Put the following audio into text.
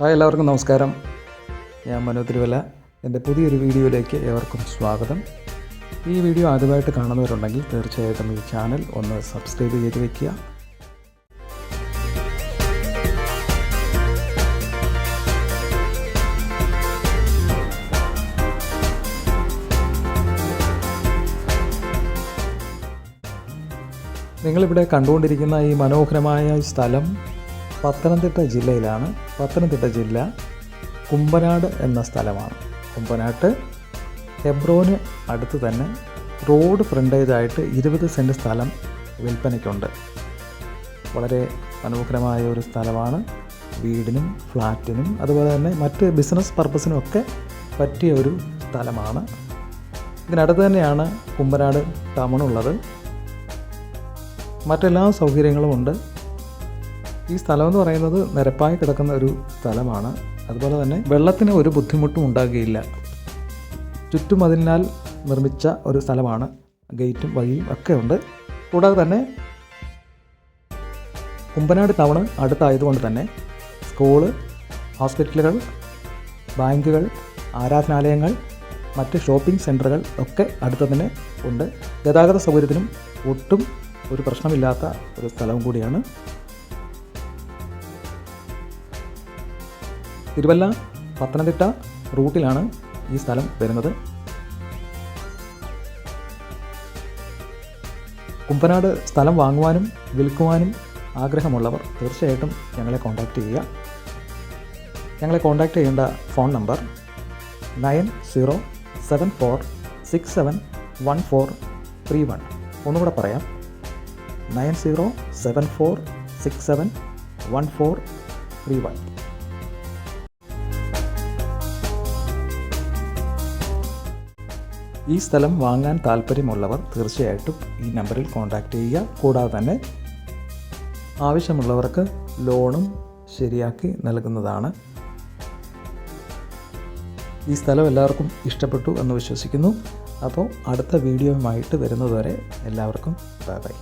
Hi എല്ലാവർക്കും നമസ്കാരം. ഞാൻ മനോ തിരുവല്ല. എന്റെ പുതിയൊരു വീഡിയോയിലേക്ക് ഏവർക്കും സ്വാഗതം. ഈ വീഡിയോ ആദ്യമായിട്ട് കാണുന്നവരുണ്ടെങ്കിൽ തീർച്ചയായിട്ടും ഈ ചാനൽ ഒന്ന് സബ്സ്ക്രൈബ് ചെയ്ത് വയ്ക്കുക നിങ്ങളിവിടെ കണ്ടുകൊണ്ടിരിക്കുന്ന ഈ മനോഹരമായ സ്ഥലം പത്തനംതിട്ട ജില്ലയിലാണ് പത്തനംതിട്ട ജില്ല കുമ്പനാട് എന്ന സ്ഥലമാണ്. കുമ്പനാട്ട് ഹെബ്രോന് അടുത്ത് തന്നെ റോഡ് ഫ്രണ്ടേജായിട്ട് ഇരുപത് സെന്റ് സ്ഥലം വിൽപ്പനയ്ക്കുണ്ട്. വളരെ മനോഹരമായ ഒരു സ്ഥലമാണ്. വീടിനും ഫ്ലാറ്റിനും അതുപോലെ തന്നെ മറ്റ് ബിസിനസ് പർപ്പസിനും ഒക്കെ പറ്റിയ ഒരു സ്ഥലമാണ്. ഇതിനടുത്ത് തന്നെയാണ് കുമ്പനാട് ടൗണുള്ളത് മറ്റെല്ലാ സൗകര്യങ്ങളും ഉണ്ട്. ഈ സ്ഥലം എന്ന് പറയുന്നത് നിരപ്പായി കിടക്കുന്ന ഒരു സ്ഥലമാണ്. അതുപോലെ തന്നെ വെള്ളത്തിന് ഒരു ബുദ്ധിമുട്ടും ഉണ്ടാകുകയില്ല. ചുറ്റും അതിനാൽ നിർമ്മിച്ച ഒരു സ്ഥലമാണ്. ഗേറ്റും വഴിയും ഒക്കെ ഉണ്ട്. കൂടാതെ തന്നെ കുമ്പനാട് ടൗണ് അടുത്തായതുകൊണ്ട് തന്നെ സ്കൂൾ ഹോസ്പിറ്റലുകൾ ബാങ്കുകൾ ആരാധനാലയങ്ങൾ മറ്റ് ഷോപ്പിംഗ് സെന്ററുകൾ ഒക്കെ അടുത്ത് തന്നെ ഉണ്ട്. ഗതാഗത സൗകര്യത്തിനും ഒട്ടും ഒരു പ്രശ്നമില്ലാത്ത ഒരു സ്ഥലവും കൂടിയാണ് തിരുവല്ല പത്തനംതിട്ട റൂട്ടിലാണ് ഈ സ്ഥലം വരുന്നത്. കുമ്പനാട് സ്ഥലം വാങ്ങുവാനും വിൽക്കുവാനും ആഗ്രഹമുള്ളവർ തീർച്ചയായിട്ടും ഞങ്ങളെ കോൺടാക്റ്റ് ചെയ്യുക. ഞങ്ങളെ കോൺടാക്റ്റ് ചെയ്യേണ്ട phone number nine zero seven four six seven one four three one. ഒന്നുകൂടെ പറയാം. Nine zero seven four six seven one four three one. ഈ സ്ഥലം വാങ്ങാൻ താല്പര്യമുള്ളവർ തീർച്ചയായിട്ടും ഈ നമ്പറിൽ കോൺടാക്റ്റ് ചെയ്യുക. കൂടാതെ തന്നെ ആവശ്യമുള്ളവർക്ക് ലോണും ശരിയാക്കി നൽകുന്നതാണ്. ഈ സ്ഥലം എല്ലാവർക്കും ഇഷ്ടപ്പെട്ടു എന്ന് വിശ്വസിക്കുന്നു. അപ്പോൾ അടുത്ത വീഡിയോയുമായിട്ട് വരുന്നതുവരെ എല്ലാവർക്കും ബൈ ബൈ.